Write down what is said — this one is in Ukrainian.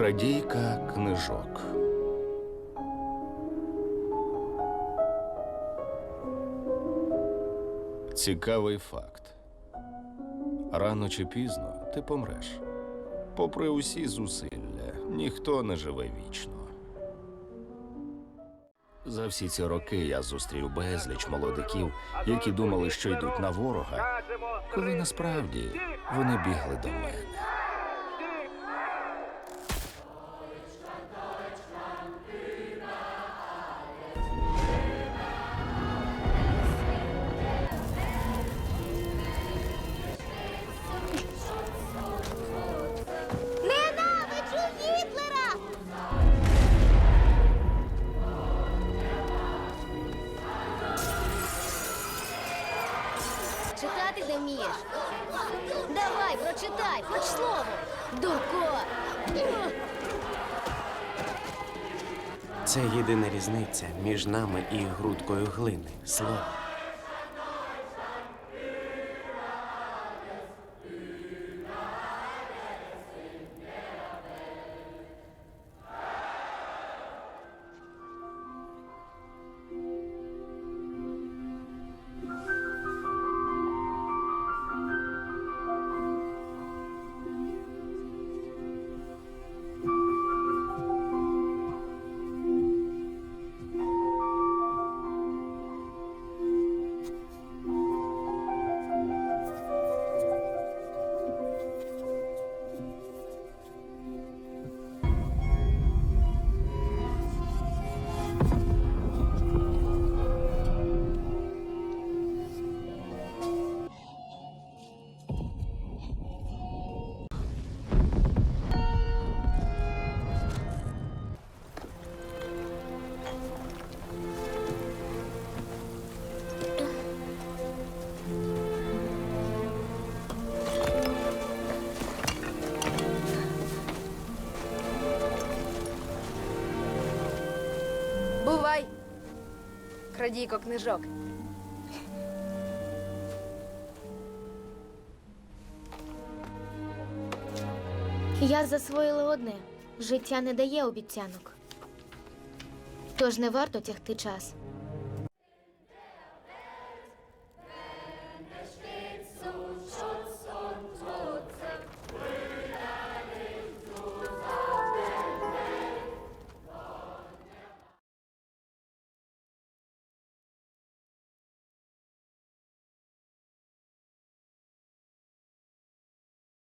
Крадійка книжок. Цікавий факт. Рано чи пізно ти помреш. Попри усі зусилля, ніхто не живе вічно. За всі ці роки я зустрів безліч молодиків, які думали, що йдуть на ворога, коли насправді вони бігли до мене. Не вмієш? Давай, прочитай, хоч слово. Дурко! Це єдина різниця між нами і грудкою глини. Слово. Бувай, крадійко книжок. Я засвоїла одне: життя не дає обіцянок. Тож не варто тягти час.